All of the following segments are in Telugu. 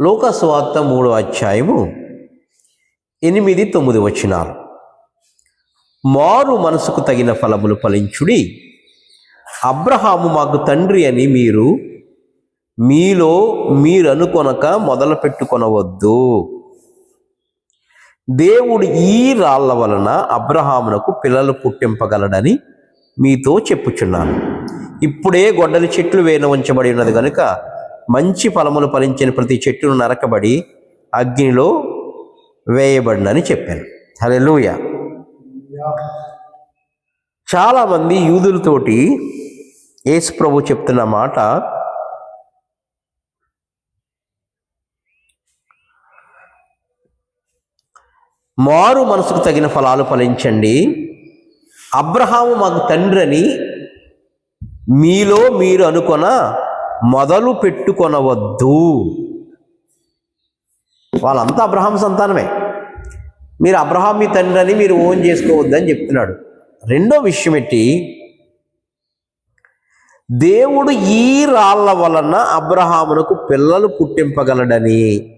లోకస్వార్త మూడో అధ్యాయము ఎనిమిది తొమ్మిది వచ్చినారు మారు మనసుకు తగిన ఫలములు ఫలించుడి. అబ్రహాము మాకు తండ్రి అని మీరు మీలో మీరు అనుకొనక మొదలు పెట్టుకొనవద్దు. దేవుడు ఈ రాళ్ళ వలన అబ్రహామునకు పిల్లలు పుట్టింపగలడని మీతో చెప్పుచున్నాను. ఇప్పుడే గొడ్డలి చెట్లు వేన ఉంచబడి ఉన్నది కనుక మంచి ఫలములు ఫలించిన ప్రతి చెట్టును నరకబడి అగ్నిలో వేయబడినని చెప్పాను. హలెలుయ చాలామంది యూదులతోటి యేసు ప్రభు చెప్తున్న మాట మారు మనసుకు తగిన ఫలాలు ఫలించండి. అబ్రహాము మాకు తండ్రి అని మీలో మీరు అనుకొన మొదలు పెట్టుకొనవద్దు. వాళ్ళంతా అబ్రహాం సంతానమే. మీరు అబ్రహాం మీ తండ్రి అని మీరు ఓన్ చేసుకోవద్దని చెప్తున్నాడు. రెండో విషయం ఏంటి? దేవుడు ఈ రాళ్ళ వలన అబ్రహామునకు పిల్లలు పుట్టింపగలడని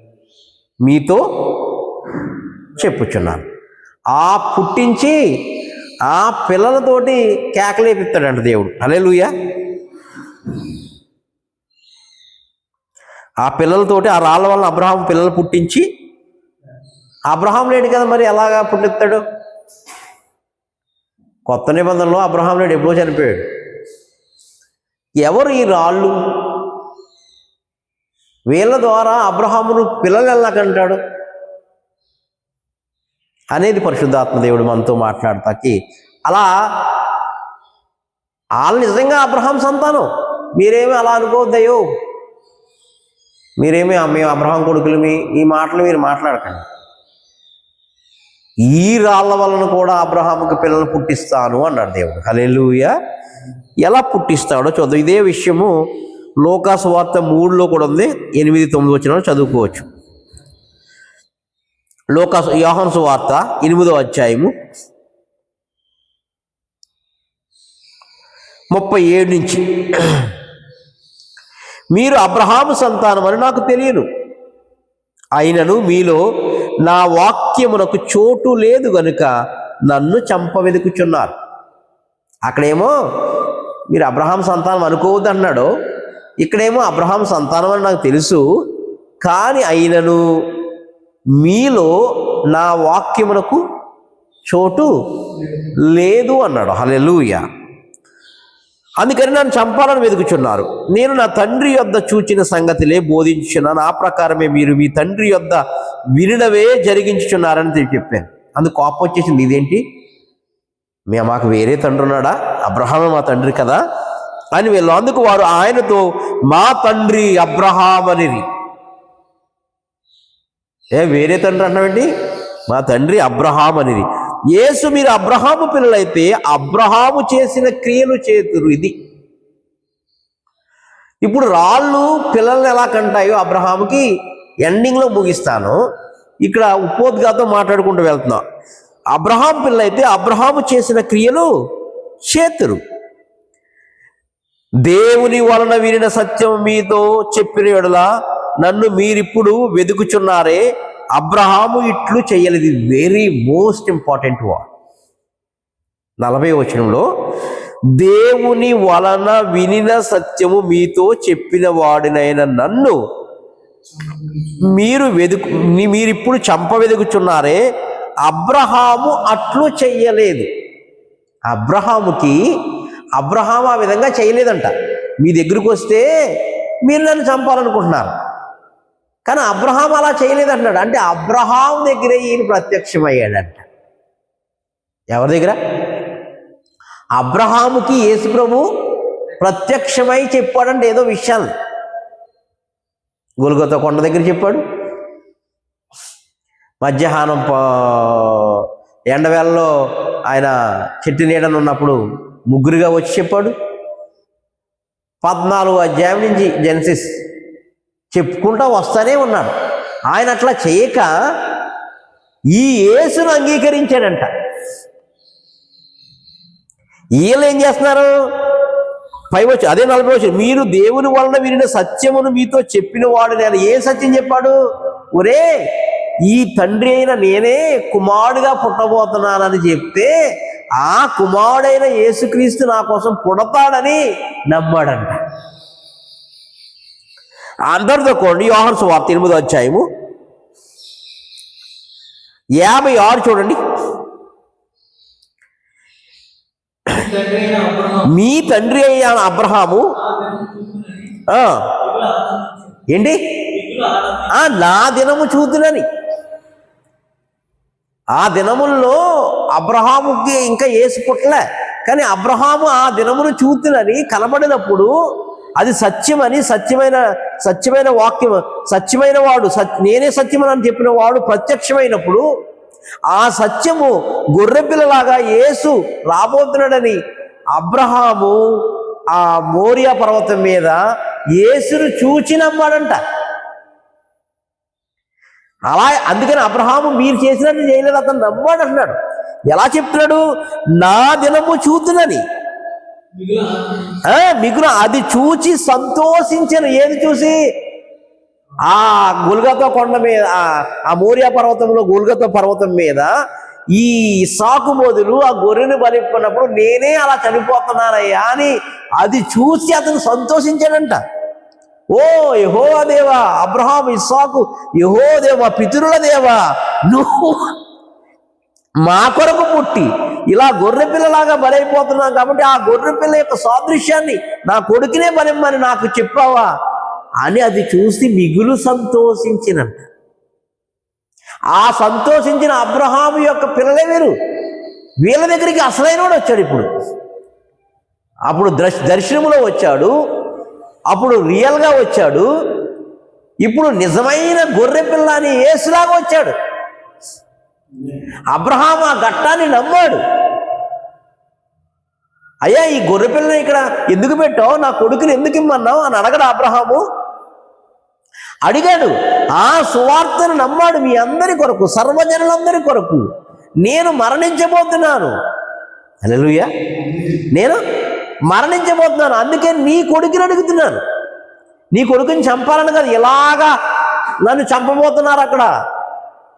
మీతో చెప్పుచున్నాను. ఆ పుట్టించి ఆ పిల్లలతోటి కేకలేపిస్తాడంట దేవుడు. అలే ఆ పిల్లలతోటి ఆ రాళ్ళ వల్ల అబ్రహాం పిల్లలు పుట్టించి అబ్రహాం లేడు కదా మరి ఎలాగా పుట్టిస్తాడు? కొత్త నిబంధనలో అబ్రహాం లేడు ఎప్పుడో చనిపోయాడు. ఎవరు ఈ రాళ్ళు? వీళ్ళ ద్వారా అబ్రహామును పిల్లలు ఎలా కంటాడు అనేది పరిశుద్ధాత్మ దేవుడు మనతో మాట్లాడతాకి. అలా వాళ్ళు నిజంగా అబ్రహాం సంతానం. మీరేమి అలా అనుకోవద్దయ్యో? మీరేమి మేము అబ్రహం కొడుకులు మీ ఈ మాటలు మీరు మాట్లాడకండి. ఈ రాళ్ళ వలన కూడా అబ్రహాముకి పిల్లలు పుట్టిస్తాను అన్నాడు దేవుడు. హలెలుయ ఎలా పుట్టిస్తాడో చూద్దాం. ఇదే విషయము లోకాసు వార్త మూడులో కూడా ఉంది. ఎనిమిది తొమ్మిది వచ్చిన చదువుకోవచ్చు. లోకాసు యోహన్సు వార్త ఎనిమిదో అధ్యాయము ముప్పై ఏడు నుంచి మీరు అబ్రహాము సంతానం అని నాకు తెలియను అయినను మీలో నా వాక్యమునకు చోటు లేదు గనుక నన్ను చంపవెదుకుచున్నారు అక్కడేమో మీరు అబ్రహాం సంతానం అనుకోవద్దు అన్నాడు ఇక్కడేమో అబ్రహాం సంతానం అని నాకు తెలుసు కానీ అయినను మీలో నా వాక్యమునకు చోటు లేదు అన్నాడు. హలెలుయా అందుకని నన్ను చంపాలని వెతుకుచున్నారు. నేను నా తండ్రి యొద్ద చూచిన సంగతిలే బోధించున్నా నా ప్రకారమే మీరు మీ తండ్రి యొద్ద వినడవే జరిగించుచున్నారని చెప్పాను. అందుకు కోపం వచ్చేసింది. ఇదేంటి? మే మాకు వేరే తండ్రి ఉన్నాడా? అబ్రహామే మా తండ్రి కదా? అని వీళ్ళు. అందుకు వారు ఆయనతో మా తండ్రి అబ్రహాం అనిరి ఏ వేరే తండ్రి అన్నామండి మా తండ్రి అబ్రహాం అనేది యేసు మీరు అబ్రహాము పిల్లలైతే అబ్రహాము చేసిన క్రియలు చేతురు ఇది. ఇప్పుడు రాళ్ళు పిల్లల్ని ఎలా కంటాయో అబ్రహాముకి ఎండింగ్లో ముగిస్తాను. ఇక్కడ ఉపోద్గాతో మాట్లాడుకుంటూ వెళ్తున్నాం. అబ్రహాం పిల్లలైతే అబ్రహాము చేసిన క్రియలు చేతురు. దేవుని వలన వినిన సత్యం మీతో చెప్పిన ఎడల నన్ను మీరిప్పుడు వెతుకుచున్నారే అబ్రహాము ఇట్లు చేయలేదు. వెరీ మోస్ట్ ఇంపార్టెంట్ వర్డ్ నలభై వచనంలో దేవుని వలన వినిన సత్యము మీతో చెప్పిన వాడినైన నన్ను మీరు వెతుకు మీరిప్పుడు చంప వెదుకుచున్నారే. అబ్రహాము అట్లు చెయ్యలేదు. అబ్రహాముకి అబ్రహాం ఆ విధంగా చేయలేదంట. మీ దగ్గరికి వస్తే మీరు నన్ను చంపాలనుకుంటున్నారు. కానీ అబ్రహాం అలా చేయలేదంటున్నాడు. అంటే అబ్రహాం దగ్గరే ఈయన ప్రత్యక్షమయ్యాడంట. ఎవరి దగ్గర? అబ్రహాముకి యేసుప్రభు ప్రత్యక్షమై చెప్పాడంటే ఏదో విషయాలు గొలుగొత కొండ దగ్గర చెప్పాడు. మధ్యాహ్నం ఎండవేళలో ఆయన చెట్టు నీడన ఉన్నప్పుడు ముగ్గురుగా వచ్చి చెప్పాడు. పద్నాలుగు అధ్యాయం నుంచి జెన్సిస్ చెప్పుకుంటా వస్తానే ఉన్నాడు. ఆయన అట్లా చేయక ఈ యేసును అంగీకరించాడంట. వీళ్ళు ఏం చేస్తున్నారు? పైవచ్చు అదే నలభై వచ్చి మీరు దేవుని వలన వినిన సత్యమును మీతో చెప్పిన వాడు నేను. ఏ సత్యం చెప్పాడు? ఒరే ఈ తండ్రి అయిన నేనే కుమారుడుగా పుట్టబోతున్నానని చెప్తే ఆ కుమారుడైన యేసుక్రీస్తు నా కోసం పుడతాడని నమ్మాడంట. అందరితో కోండి యోహన్ సువార్త ఎనిమిదో అధ్యాయము. యాభై ఆరు చూడండి. మీ తండ్రి అయిన అబ్రహాము ఏంటి? నా దినము చూద్దునని ఆ దినముల్లో అబ్రహాముకి ఇంకా ఏసు పుట్టలే. కానీ అబ్రహాము ఆ దినమును చూద్దునని కనబడినప్పుడు అది సత్యమని సత్యమైన సత్యమైన వాక్యం సత్యమైన వాడు సత్ నేనే సత్యమని అని చెప్పిన వాడు ప్రత్యక్షమైనప్పుడు ఆ సత్యము గొర్రెపిల్లలాగా యేసు రాబోతున్నాడని అబ్రహాము ఆ మోరియా పర్వతం మీద యేసును చూచి నమ్మాడంట. అలా అందుకని అబ్రహాము మీరు చేసినట్టు చేయలేదు అతను నమ్మాడు అంటున్నాడు ఎలా చెప్తున్నాడు? నా దినము చూతునని మిగులు అది చూచి సంతోషించను ఏది చూసి? ఆ గుల్గతో కొండ మీద ఆ- ఆ పర్వతంలో గుల్గతో పర్వతం మీద ఈ సాకు మొదలు ఆ గొర్రెను బలిప్పుకున్నప్పుడు నేనే అలా చనిపోతున్నానయ్యా అని అది చూసి అతను సంతోషించాడంట. ఓ యహో దేవా అబ్రహాం ఇస్సాకు యహో దేవా పితరుల దేవా నువ్వు మా కొరకు పుట్టి ఇలా గొర్రె పిల్లలాగా బలైపోతున్నాం కాబట్టి ఆ గొర్రె పిల్ల యొక్క సాదృశ్యాన్ని నా కొడుకునే బలిమ్మని నాకు చెప్పావా? అని అది చూసి మిగులు సంతోషించినంట. ఆ సంతోషించిన అబ్రహాము యొక్క పిల్లలే వీరు. వీళ్ళ దగ్గరికి అసలైనోడు వచ్చాడు ఇప్పుడు. అప్పుడు దర్శ దర్శనములో వచ్చాడు. అప్పుడు రియల్గా వచ్చాడు. ఇప్పుడు నిజమైన గొర్రె పిల్ల అని ఏసులాగా వచ్చాడు. అబ్రహాం ఆ ఘట్టాన్ని నమ్మాడు. అయ్యా ఈ గొర్రె పిల్లని ఇక్కడ ఎందుకు పెట్టావు? నా కొడుకుని ఎందుకు ఇమ్మన్నావు? అని అడగడు అబ్రహాము. అడిగాడు ఆ సువార్తను నమ్మాడు మీ అందరి కొరకు సర్వజనులందరి కొరకు. నేను మరణించబోతున్నాను. హల్లెలూయా. నేను మరణించబోతున్నాను అందుకే నీ కొడుకుని అడుగుతున్నాను. నీ కొడుకుని చంపాలని కాదు ఇలాగా నన్ను చంపబోతున్నారు అక్కడ.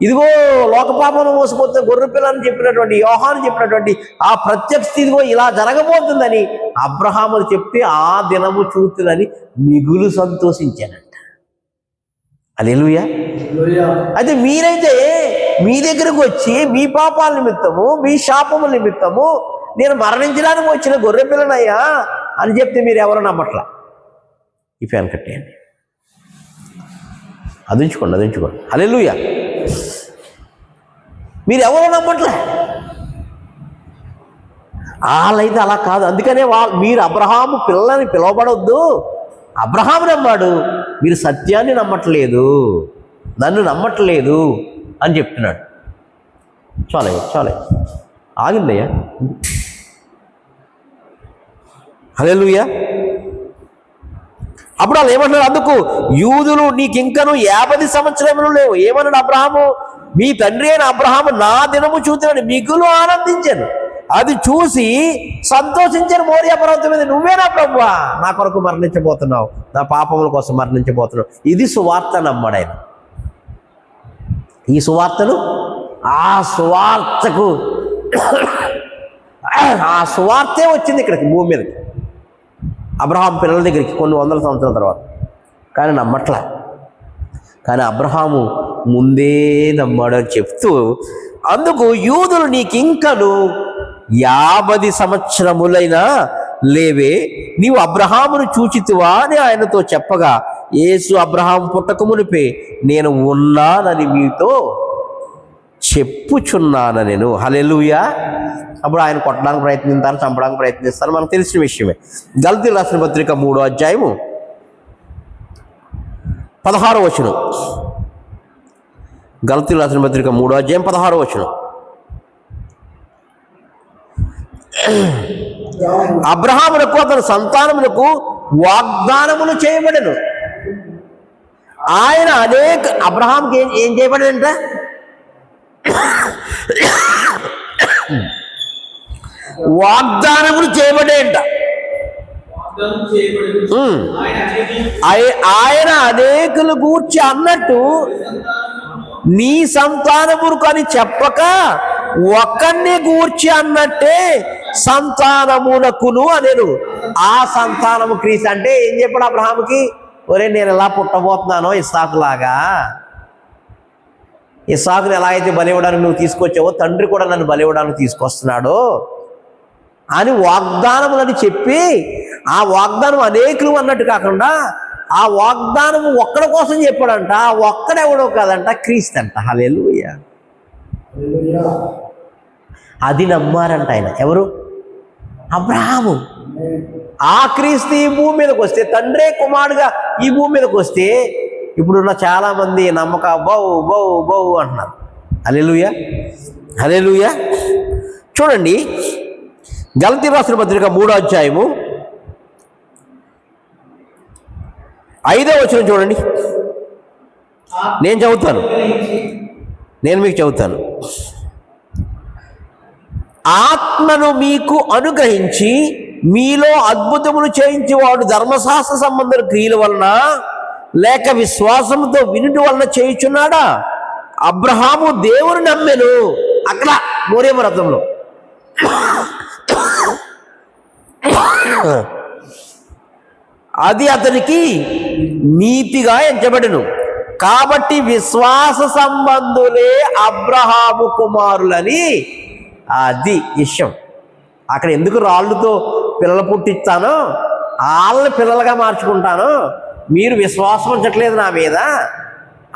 ఇదిగో లోకపాపను మోసపోతున్న గొర్రె పిల్లని చెప్పినటువంటి యోహాను చెప్పినటువంటి ఆ ప్రత్యక్ష ఇదిగో ఇలా జరగబోతుందని అబ్రహాములు చెప్తే ఆ దినము చూతుందని మిగులు సంతోషించానంట అలెలుయా అయితే మీరైతే మీ దగ్గరకు వచ్చి మీ పాపాల నిమిత్తము మీ శాపముల నిమిత్తము నేను మరణించడానికి వచ్చిన గొర్రె పిల్లనయ్యా అని చెప్తే మీరు ఎవరు నమ్మట్లా? ఈ ఫ్యాన్ కట్టేయండి. అది ఉంచుకోండి అది ఉంచుకోండి అలెలుయా మీరు ఎవరు నమ్మట్లే. వాళ్ళైతే అలా కాదు. అందుకనే వా మీరు అబ్రహాము పిల్లని పిలవబడొద్దు. అబ్రహాము నమ్మాడు. మీరు సత్యాన్ని నమ్మట్లేదు. నన్ను నమ్మట్లేదు అని చెప్తున్నాడు. చాలే చాలే. ఆగిందయ్యా. హల్లెలూయా. అప్పుడు వాళ్ళు ఏమంటున్నారు? అందుకు యూదులు నీకింకను యాభై సంవత్సరములు లేవు. ఏమన్నాడు అబ్రహాము? మీ తండ్రి అయిన అబ్రహాము నా దినము చూసినాడు మిగులు ఆనందించాను. అది చూసి సంతోషించాను మోరియా పర్వతం మీద. నువ్వేనా ప్రభు నా కొరకు మరణించబోతున్నావు. నా పాపముల కోసం మరణించబోతున్నావు. ఇది సువార్త నమ్మడాయన ఈ సువార్తను ఆ సువార్తకు ఆ సువార్తే వచ్చింది ఇక్కడికి భూమి మీదకి. అబ్రహాం పిల్లల దగ్గరికి కొన్ని వందల సంవత్సరాల తర్వాత. కానీ నమ్మట్లే. కానీ అబ్రహాము ముందే నమ్మాడు అని చెప్తూ అందుకు యూదులు నీకు ఇంకను యాభై సంవత్సరములైనా లేవే నీవు అబ్రహామును చూచితివా అని ఆయనతో చెప్పగా యేసు అబ్రహాం పుట్టకమునిపే నేను ఉన్నానని మీతో చెప్పుచున్నాను నేను. హలెలుయా అప్పుడు ఆయన కొట్టడానికి ప్రయత్నిస్తాను చంపడానికి ప్రయత్నిస్తారు. మనకు తెలిసిన విషయమే. గల్తీ రాసిన పత్రిక మూడో అధ్యాయము పదహారో వచనం. గల్తీ రాసిన పత్రిక మూడో అధ్యాయం పదహారో వచనం. అబ్రహామునకు అతని సంతానమునకు వాగ్దానములు చేయబడను. ఆయన అనేక అబ్రహాంకి ఏం ఏం వాగ్దానములు చేయబడేంట. ఆయన అనేకులు గూర్చి అన్నట్టు నీ సంతానములకు అని చెప్పక ఒక్కడిని గూర్చి అన్నట్టే సంతానమునకును అనేను. ఆ సంతానము క్రీస్ అంటే ఏం చెప్పాడు అబ్రహాముకి? ఒరే నేను ఎలా పుట్టబోతున్నానో ఇస్సాకులాగా ఇస్సాకుని ఎలా అయితే బలివ్వడానికి నువ్వు తీసుకొచ్చావో తండ్రి కూడా నన్ను బలివ్వడానికి తీసుకొస్తున్నాడో. అని వాగ్దానములని చెప్పి ఆ వాగ్దానం అనేకులు అన్నట్టు కాకుండా ఆ వాగ్దానం ఒక్కడి కోసం చెప్పాడంట ఆ ఒక్కడెవడో కాదంట క్రీస్తంట. హల్లెలూయ. అది నమ్మారంట ఆయన. ఎవరు? అబ్రాహము. ఆ క్రీస్తు ఈ భూమి మీదకి వస్తే తండ్రే కుమారుడుగా ఈ భూమి మీదకి వస్తే ఇప్పుడున్న చాలామంది నమ్మక బౌ బౌ బౌ అంటున్నారు. అలెలుయ అలెలుయ చూడండి గలతీ రాసిన పత్రిక మూడో అధ్యాయము. ఐదో వచ్చిన చూడండి. నేను చదువుతాను. నేను మీకు చదువుతాను. ఆత్మను మీకు అనుగ్రహించి మీలో అద్భుతములు చేయించేవాడు ధర్మశాస్త్ర సంబంధ క్రియల వలన లేక విశ్వాసంతో వినుటి వలన చేయుచున్నాడా? అబ్రహాము దేవుని నమ్మెను. అక్కడ మోరేమరథంలో అది అతనికి నీతిగా ఎంచబడెను. కాబట్టి విశ్వాస సంబంధులే అబ్రహాము కుమారులని అది విషయం అక్కడ ఎందుకు రాళ్ళుతో పిల్లలు పుట్టిస్తానో? వాళ్ళని పిల్లలుగా మార్చుకుంటాను? మీరు విశ్వాసం ఉంచట్లేదు నా మీద.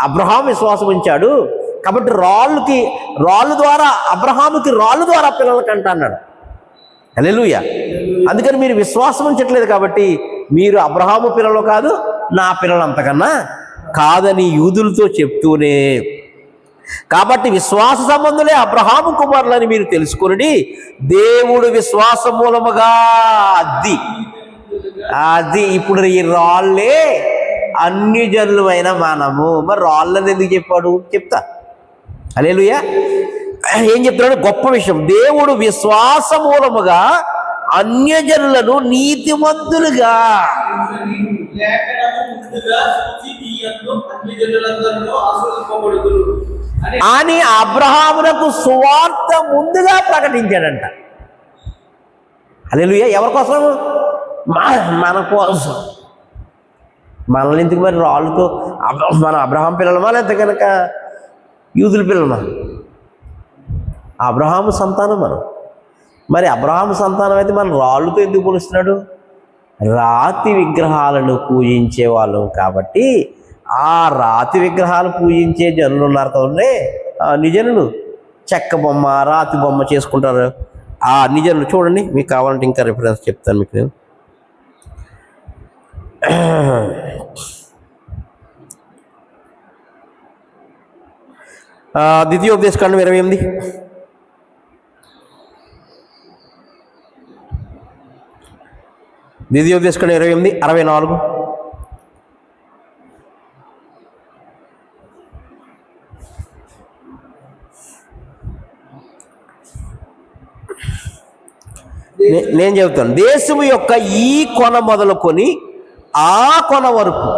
అబ్రహాం విశ్వాసం ఉంచాడు. కాబట్టి రాళ్ళుకి రాళ్ళు ద్వారా అబ్రహాముకి రాళ్ళు ద్వారా పిల్లలకి అంట అన్నాడు అలెలుయ అందుకని మీరు విశ్వాసం ఉంచట్లేదు కాబట్టి మీరు అబ్రహాము పిల్లలు కాదు నా పిల్లలు అంతకన్నా కాదని యూదులతో చెప్తూనే. కాబట్టి విశ్వాస సంబంధులే అబ్రహాము కుమారులని మీరు తెలుసుకుని దేవుడు విశ్వాస మూలముగా అద్ది అది ఇప్పుడు ఈ రాళ్ళే అన్ని జనులమైన మనము. మరి రాళ్ళని ఎందుకు చెప్పాడు? చెప్తా. అలేలుయా ఏం చెప్తున్నాడు? గొప్ప విషయం. దేవుడు విశ్వాస మూలముగా అన్యజనులను నీతిమంతులుగా అని అబ్రహామునకు సువార్త ముందుగా ప్రకటించాడంట. అలెలుయ ఎవరి కోసం మన కోసం. మనల్ని ఎందుకు మరి రాళ్ళతో మన అబ్రహాం పిల్లలమా లేకపోతే కనుక యూదుల పిల్లలమా అబ్రహాము సంతానం మనం. మరి అబ్రహాము సంతానం అయితే మనం రాళ్ళతో ఎందుకు పోలుస్తున్నాడు? రాతి విగ్రహాలను పూజించే వాళ్ళం కాబట్టి ఆ రాతి విగ్రహాలు పూజించే జనులు ఉన్నారు కదండి. ఆ నిజనులు చెక్క బొమ్మ రాతి బొమ్మ చేసుకుంటారు. ఆ నిజనులు చూడండి మీకు కావాలంటే ఇంకా రిఫరెన్స్ చెప్తాను మీకు నేను. ద్వితీయోపదేశకాండం ఇరవై ఎనిమిది. ద్వితీయోపదేశకాండం ఇరవై ఎనిమిది అరవై నాలుగు. నేను చెబుతాను దేశము యొక్క ఈ కొన మొదలుకొని ఆ కొన వరకు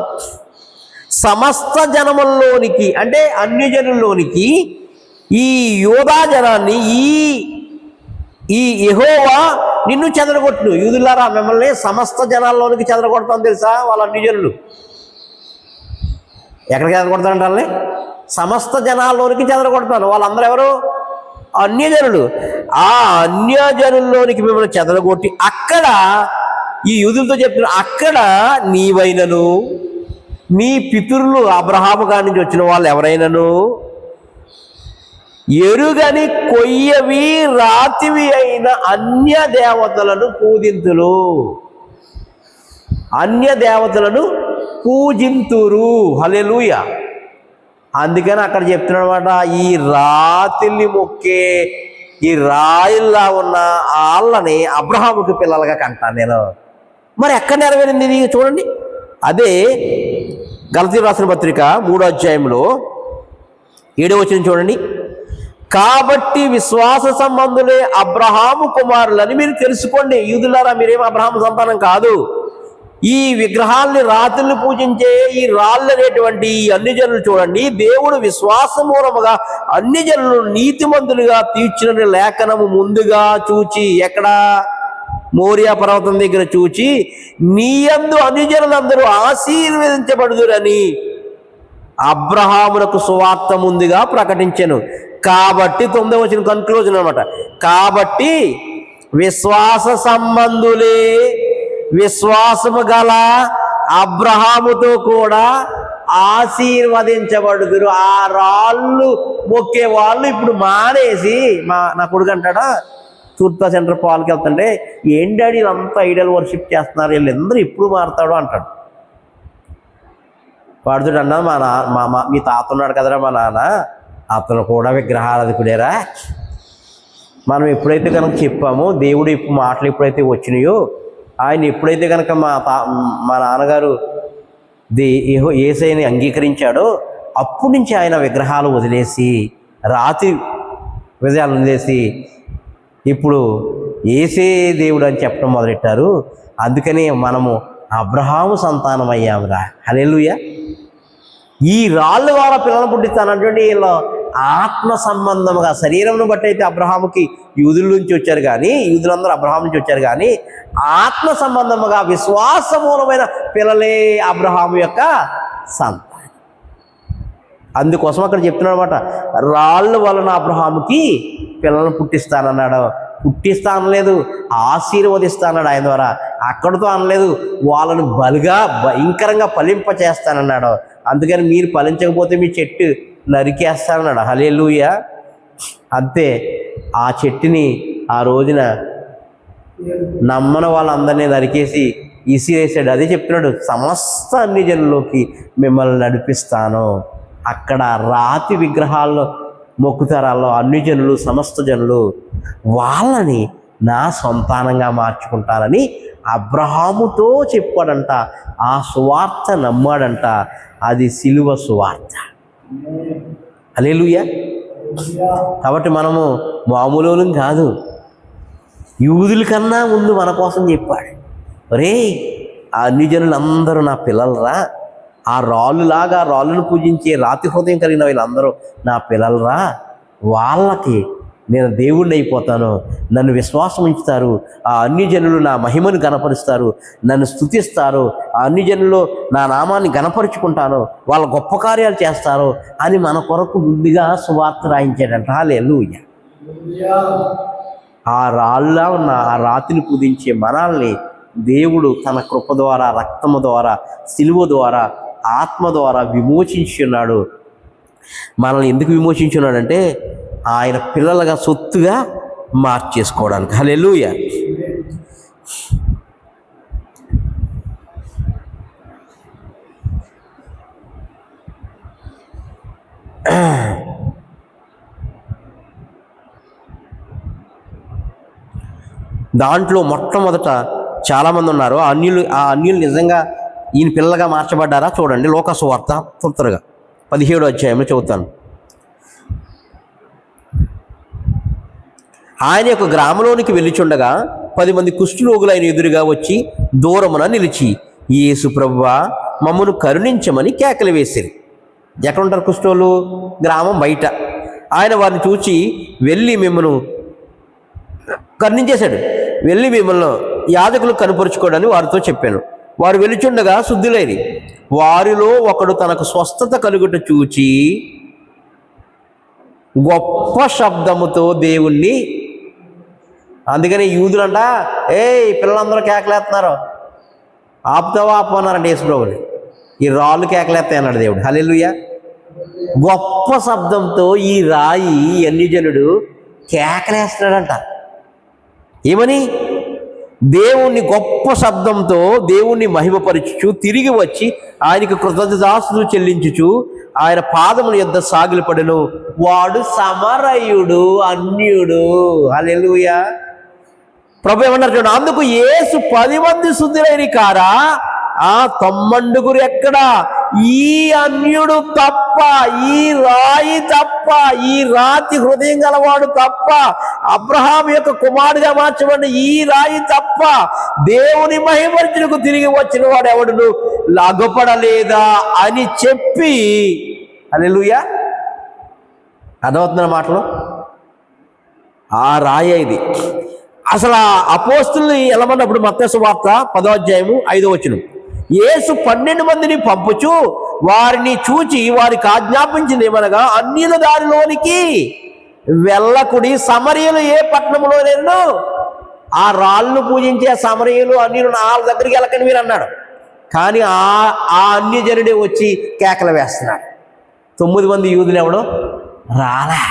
సమస్త జనముల్లోనికి అంటే అన్ని జనుల్లోనికి ఈ యోధా జనాన్ని ఈ ఈ యహోవా నిన్ను చెదరగొట్టును యూదులారా మిమ్మల్ని సమస్త జనాల్లోనికి చెదరగొడతాం తెలుసా? వాళ్ళ అన్ని జనులు. ఎక్కడికి చెదరగొడతానంటే వాళ్ళని? సమస్త జనాల్లోనికి చెదరగొడతాను వాళ్ళందరూ ఎవరు? అన్యజనులు ఆ అన్యజనుల్లోనికి మిమ్మల్ని చెదరగొట్టి అక్కడ ఈ యూదులతో చెప్తున్న అక్కడ నీవైనను నీ పితరులు అబ్రహాము గారి నుంచి వచ్చిన వాళ్ళు ఎవరైనాను? ఎరుగని కొయ్యవి రాతివి అయిన అన్య దేవతలను పూజింతులు అన్య దేవతలను పూజింతురు. హలెలుయ అందుకని అక్కడ చెప్తున్నమాట ఈ రాతిల్ని మొక్కే ఈ రాయిల్లా ఉన్న ఆళ్ళని అబ్రహాముకి పిల్లలుగా కంటాను నేను. మరి ఎక్కడ నెరవేరింది ఇది? చూడండి. అదే గలతీ రాసిన పత్రిక మూడో అధ్యాయంలో ఏడో వచ్చిన చూడండి. కాబట్టి విశ్వాస సంబంధులే అబ్రహాము కుమారులని మీరు తెలుసుకోండి. యూదులారా మీరేం అబ్రహాము సంతానం కాదు. ఈ విగ్రహాల్ని రాత్రులు పూజించే ఈ రాళ్ళు అనేటువంటి ఈ అన్ని జనులు చూడండి. దేవుడు విశ్వాస మూలముగా అన్ని జనులు నీతిమంతులుగా తీర్చిన లేఖనము ముందుగా చూచి ఎక్కడా? మోరియా పర్వతం దగ్గర చూచి నీయందు అనుజనులందరూ ఆశీర్వదించబడుదురని అబ్రహాములకు సువార్త ముందుగా ప్రకటించను. కాబట్టి తొందర వచ్చిన కన్క్లూజన్ అనమాట కాబట్టి విశ్వాస సంబంధులే విశ్వాసము గల అబ్రహాముతో కూడా ఆశీర్వదించబడుదురు. ఆ రాళ్ళు మొక్కే వాళ్ళు ఇప్పుడు మానేసి మా నా కొడుకు అంటాడా? తూర్తా సెంటర్ పాల్కి వెళ్తుంటే ఏం డాడీ అంతా ఐడియల్ వర్షిప్ చేస్తున్నారు? వీళ్ళందరూ ఎప్పుడు మారుతాడు అంటాడు. వాడుతుడు అన్నా మా నా మా మా మీ తాత ఉన్నాడు కదరా మా నాన్న. అతను కూడా విగ్రహారాధికుడేరా మనం ఎప్పుడైతే కనుక చెప్పామో దేవుడు ఇప్పుడు మాటలు ఎప్పుడైతే వచ్చినాయో ఆయన ఎప్పుడైతే కనుక మా తా మా నాన్నగారు దే ఏహో ఏసైని అంగీకరించాడో అప్పటి నుంచి ఆయన విగ్రహాలు వదిలేసి రాతి విజయాలు వదిలేసి ఇప్పుడు ఏసే దేవుడు అని చెప్పడం మొదలెట్టారు. అందుకనే మనము అబ్రహాము సంతానం అయ్యామురా. హలెలుయ ఈ రాళ్ళ ద్వారా పిల్లలు పుట్టిస్తానంటే వీళ్ళు ఆత్మ సంబంధముగా శరీరంను బట్టి అయితే అబ్రహాముకి యూదుల నుంచి వచ్చారు కానీ యూదులందరూ అబ్రహాం నుంచి వచ్చారు కానీ ఆత్మ సంబంధముగా విశ్వాసమూలమైన పిల్లలే అబ్రహాము యొక్క సంతానం. అందుకోసం అక్కడ చెప్తున్నాడు అనమాట రాళ్ళు వలన అబ్రహాముకి పిల్లలను పుట్టిస్తానన్నాడు. పుట్టిస్తానలేదు ఆశీర్వదిస్తానన్నాడు ఆయన ద్వారా. అక్కడితో అనలేదు వాళ్ళను బలిగా భయంకరంగా ఫలింప చేస్తానన్నాడు అందుకని మీరు ఫలించకపోతే మీ చెట్టు నరికేస్తానన్నాడు. హలేలుయ అంతే ఆ చెట్టుని ఆ రోజున నమ్మన వాళ్ళందరినీ నరికేసి ఇసిరేసాడు. అదే చెప్తున్నాడు సమస్త అన్ని జనుల్లోకి మిమ్మల్ని నడిపిస్తాను. అక్కడ రాతి విగ్రహాల్లో మొక్కుతరాల్లో అన్ని జనులు సమస్త జనులు వాళ్ళని నా సంతానంగా మార్చుకుంటారని అబ్రహాముతో చెప్పాడంట. ఆ సువార్త నమ్మాడంట. అది సిలువ సువార్త. అలేలుయ్యా కాబట్టి మనము మామూలు కాదు యూదుల కన్నా ముందు మన కోసం చెప్పాడు. రే ఆ అన్ని జనులందరూ నా పిల్లలరా? ఆ రాళ్ళులాగా రాళ్ళను పూజించే రాతి హృదయం కలిగిన వీళ్ళందరూ నా పిల్లలరా వాళ్ళకి నేను దేవుణ్ణి అయిపోతాను. నన్ను విశ్వాసం ఉంచుతారు. ఆ అన్ని జనులు నా మహిమను గనపరుస్తారు నన్ను స్తుతిస్తారు. ఆ అన్ని జనులు నా నామాన్ని గనపరుచుకుంటాను వాళ్ళ గొప్ప కార్యాలు చేస్తారు అని మన కొరకు ముందుగా సువార్త రాయించాడంట. హల్లెలూయా. ఆ రాళ్ళ ఉన్న ఆ రాతిని పూజించే మనల్ని దేవుడు తన కృప ద్వారా రక్తము ద్వారా సిలువ ద్వారా ఆత్మ ద్వారా విమోచించున్నాడు. మనల్ని ఎందుకు విమోచించున్నాడంటే ఆయన పిల్లలుగా సొత్తుగా మార్చేసుకోవడానికి. హలెలుయ దాంట్లో మొట్టమొదట చాలామంది ఉన్నారు. ఆ అన్యులు ఆ అన్యులు నిజంగా ఈయన పిల్లగా మార్చబడ్డారా? చూడండి లోకసువార్త వార్త పదిహేడు అధ్యాయంలో చెబుతాను. ఆయన యొక్క గ్రామంలోనికి వెళ్ళిచుండగా పది మంది కుష్ఠరోగులు ఆయన ఎదురుగా వచ్చి దూరమున నిలిచి యేసు ప్రభువా మమ్మను కరుణించమని కేకలు వేసిరి. ఎక్కడుంటారు కుష్ఠోలు గ్రామం బయట. ఆయన వారిని చూచి వెళ్ళి మిమ్మను కర్ణించేశాడు. వెళ్ళి మిమ్మల్ని యాదకులు కనుపరుచుకోవడానికి వారితో చెప్పాను. వారు వెలుచుండగా శుద్ధులైరి. వారిలో ఒకడు తనకు స్వస్థత కలుగుట చూచి గొప్ప శబ్దముతో దేవుణ్ణి అందుకని యూదులంట ఏ పిల్లలందరూ కేకలేస్తున్నారు ఆపుతావా ఆపన్నారండి యేసుప్రభుని ఈ రాళ్ళు కేకలేస్తాయి అన్నాడు దేవుడు. హల్లెలూయా. గొప్ప శబ్దంతో ఈ రాయి అన్ని జనుడు కేకలేస్తున్నాడంట. ఏమని? దేవుణ్ణి గొప్ప శబ్దంతో దేవుణ్ణి మహిమపరచుచు తిరిగి వచ్చి ఆయనకు కృతజ్ఞతాస్తులు చెల్లించుచు ఆయన పాదముల యొద్ద సాగిలపడను. వాడు సమరయుడు అన్యుడు. అలెలుయ ప్రభు ఏమన్నారు చూడండి అందుకు ఏసు పది మంది శుద్ధులైన కారా? ఆ తొమ్మండుగురు ఎక్కడా? ఈ అన్యుడు తప్ప ఈ రాయి తప్ప ఈ రాతి హృదయం గలవాడు తప్ప అబ్రహాం యొక్క కుమారుడిగా మార్చబడిన ఈ రాయి తప్ప దేవుని మహిమర్జునకు తిరిగి వచ్చిన వాడు ఎవడును? లగపడలేదా అని చెప్పి అలెలుయా అర్థమవుతున్న మాటలు? ఆ రాయ ఇది. అసలు ఆ అపోస్తుల్ని ఎలమన్నప్పుడు మత్స్య వార్త పదో అధ్యాయము ఐదో వచ్చినాం యేసు పన్నెండు మందిని పంపుచు వారిని చూచి వారికి ఆజ్ఞాపించింది ఏమనగా అన్యుల దారిలోనికి వెళ్ళకుడి సమరీయులు ఏ పట్టణంలో నేను ఆ రాళ్ళు పూజించే సమరీయులు అన్యులు వాళ్ళ దగ్గరికి వెళ్ళకని మీరు అన్నాడు కానీ ఆ ఆ అన్యజనుడే వచ్చి కేకలు వేస్తున్నాడు. తొమ్మిది మంది యూదులు ఎవడు రాలా.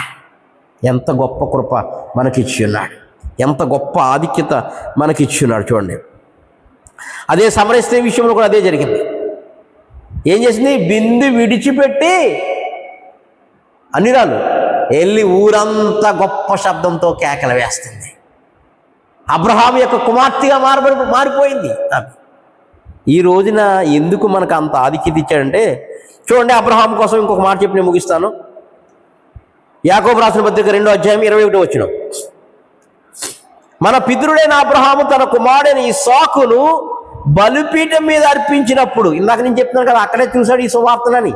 ఎంత గొప్ప కృప మనకిచ్చి ఉన్నాడు. ఎంత గొప్ప ఆధిక్యత మనకిచ్చి ఉన్నాడు చూడండి. అదే సమరస్త్రీ విషయంలో కూడా అదే జరిగింది. ఏం చేసింది? బిందు విడిచిపెట్టి అన్నిరాలు వెళ్ళి ఊరంతా గొప్ప శబ్దంతో కేకలు వేస్తుంది. అబ్రహాం యొక్క కుమార్తెగా మారబడి మారిపోయింది ఆమె. ఈ రోజున ఎందుకు మనకు అంత ఆధిక్యత ఇచ్చాడంటే చూడండి అబ్రహాం కోసం ఇంకొక మాట చెప్పి నేను ముగిస్తాను. యాకోబు రాసిన పత్రిక రెండో అధ్యాయం ఇరవై ఒకటి వచ్చిన. మన పితృడైన అబ్రహాము తన కుమారుడైన ఈ సాకును బలిపీఠం మీద అర్పించినప్పుడు ఇందాక నేను చెప్తున్నాను కదా అక్కడే చూశాడు ఈ సువార్తలని.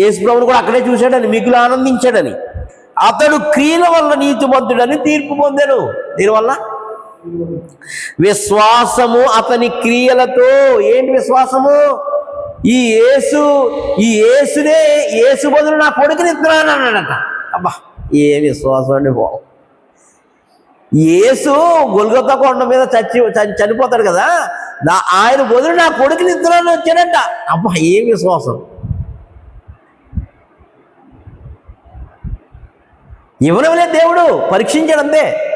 యేసుప్రభుని కూడా అక్కడే చూశాడని మిగులు ఆనందించాడని. అతడు క్రియల వల్ల నీతిమంతుడని తీర్పు పొందాడు దీనివల్ల? విశ్వాసము అతని క్రియలతో. ఏంటి విశ్వాసము? ఈ యేసు ఈ యేసునే యేసు బదులు నా కొడుకుని ఇస్తున్నాను అన్నాడట అబ్బా ఏ విశ్వాసం అండి బాబు. యేసు గొలుగొత్త కొండ మీద చచ్చి చ- చనిపోతాడు కదా నా ఆయన బదులు నా కొడుకుని ఇద్దరు వచ్చాడంట. అబ్బా ఏ విశ్వాసం? ఇవ్వనవలే దేవుడు పరీక్షించాడు అంతే.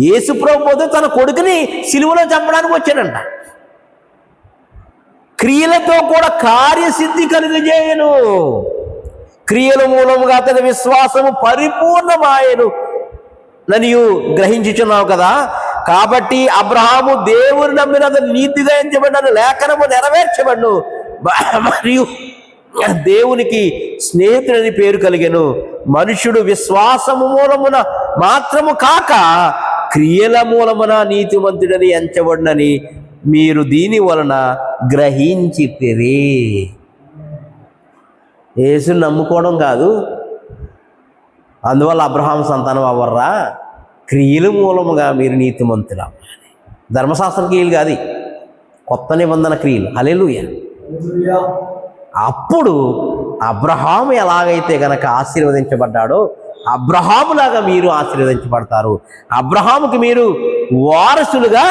యేసు ప్రభు తన కొడుకుని సిలువలో చంపడానికి వచ్చాడంట. క్రియలతో కూడా కార్యసిద్ధి కలుగజేయను క్రియల మూలముగా అతని విశ్వాసము పరిపూర్ణమాయను. ననియు గ్రహించుచున్నావు కదా? కాబట్టి అబ్రహాము దేవుని నమ్మిన నీతిగా ఎంచబడ్డాను లేఖనము నెరవేర్చబడ్ను. మరియు దేవునికి స్నేహితుడని పేరు కలిగను. మనుషుడు విశ్వాసము మూలమున మాత్రము కాక క్రియల మూలమున నీతివంతుడని ఎంచబడినని మీరు దీని వలన గ్రహించితిరి. యేసుని నమ్ముకోవడం కాదు అందువల్ల అబ్రహాం సంతానం అవ్వర్రా క్రియల మూలముగా మీరు నీతిమంతుల. ధర్మశాస్త్ర క్రియలు కాదు. కొత్త నిబంధన క్రియలు. అలెలుయ అప్పుడు అబ్రహాము ఎలాగైతే గనక ఆశీర్వదించబడ్డాడో అబ్రహాములాగా మీరు ఆశీర్వదించబడతారు. అబ్రహాముకి మీరు వారసులుగా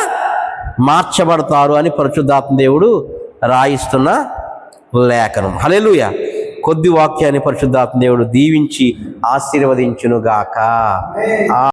మార్చబడతారు అని పరిశుద్ధాత్మ దేవుడు రాయిస్తున్న లేఖనం. హలెలుయ కొద్ది వాక్యాన్ని పరిశుద్ధాత్మ దేవుడు దీవించి ఆశీర్వదించునుగాక.